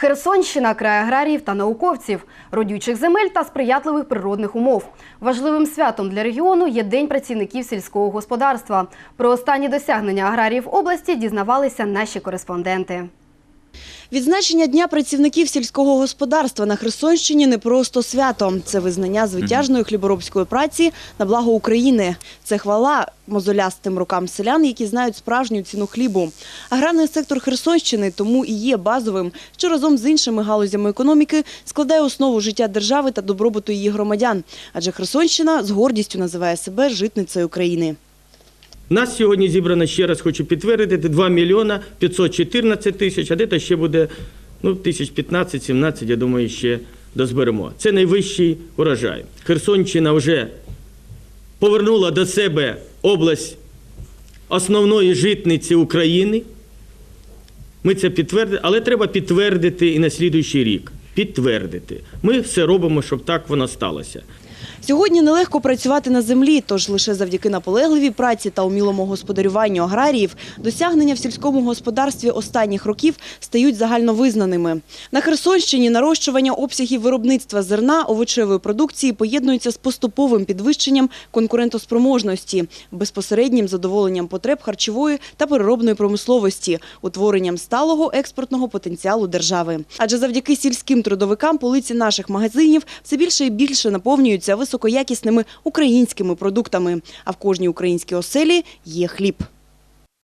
Херсонщина край аграріїв та науковців, родючих земель та сприятливих природних умов. Важливим святом для регіону є День працівників сільського господарства. Про останні досягнення аграріїв області дізнавалися наші кореспонденти. Відзначення Дня працівників сільського господарства на Херсонщині не просто свято. Це визнання звитяжної хліборобської праці на благо України. Це хвала мозолястим рукам селян, які знають справжню ціну хлібу. Аграрний сектор Херсонщини тому і є базовим, що разом з іншими галузями економіки складає основу життя держави та добробуту її громадян. Адже Херсонщина з гордістю називає себе житницею країни. Нас сьогодні зібрано, ще раз хочу підтвердити, 2 мільйона 514 тисяч, а де-то ще буде ну, тисяч 15-17, я думаю, ще дозберемо. Це найвищий урожай. Херсонщина вже повернула до себе область основної житниці України. Ми це підтвердили, але треба підтвердити і на слідуючий рік. Підтвердити. Ми все робимо, щоб так воно сталося. Сьогодні нелегко працювати на землі, тож лише завдяки наполегливій праці та умілому господарюванню аграріїв досягнення в сільському господарстві останніх років стають загальновизнаними. На Херсонщині нарощування обсягів виробництва зерна овочевої продукції поєднується з поступовим підвищенням конкурентоспроможності, безпосереднім задоволенням потреб харчової та переробної промисловості, утворенням сталого експортного потенціалу держави. Адже завдяки сільським трудовикам полиці наших магазинів все більше і більше наповнюються високоякісними українськими продуктами. А в кожній українській оселі є хліб.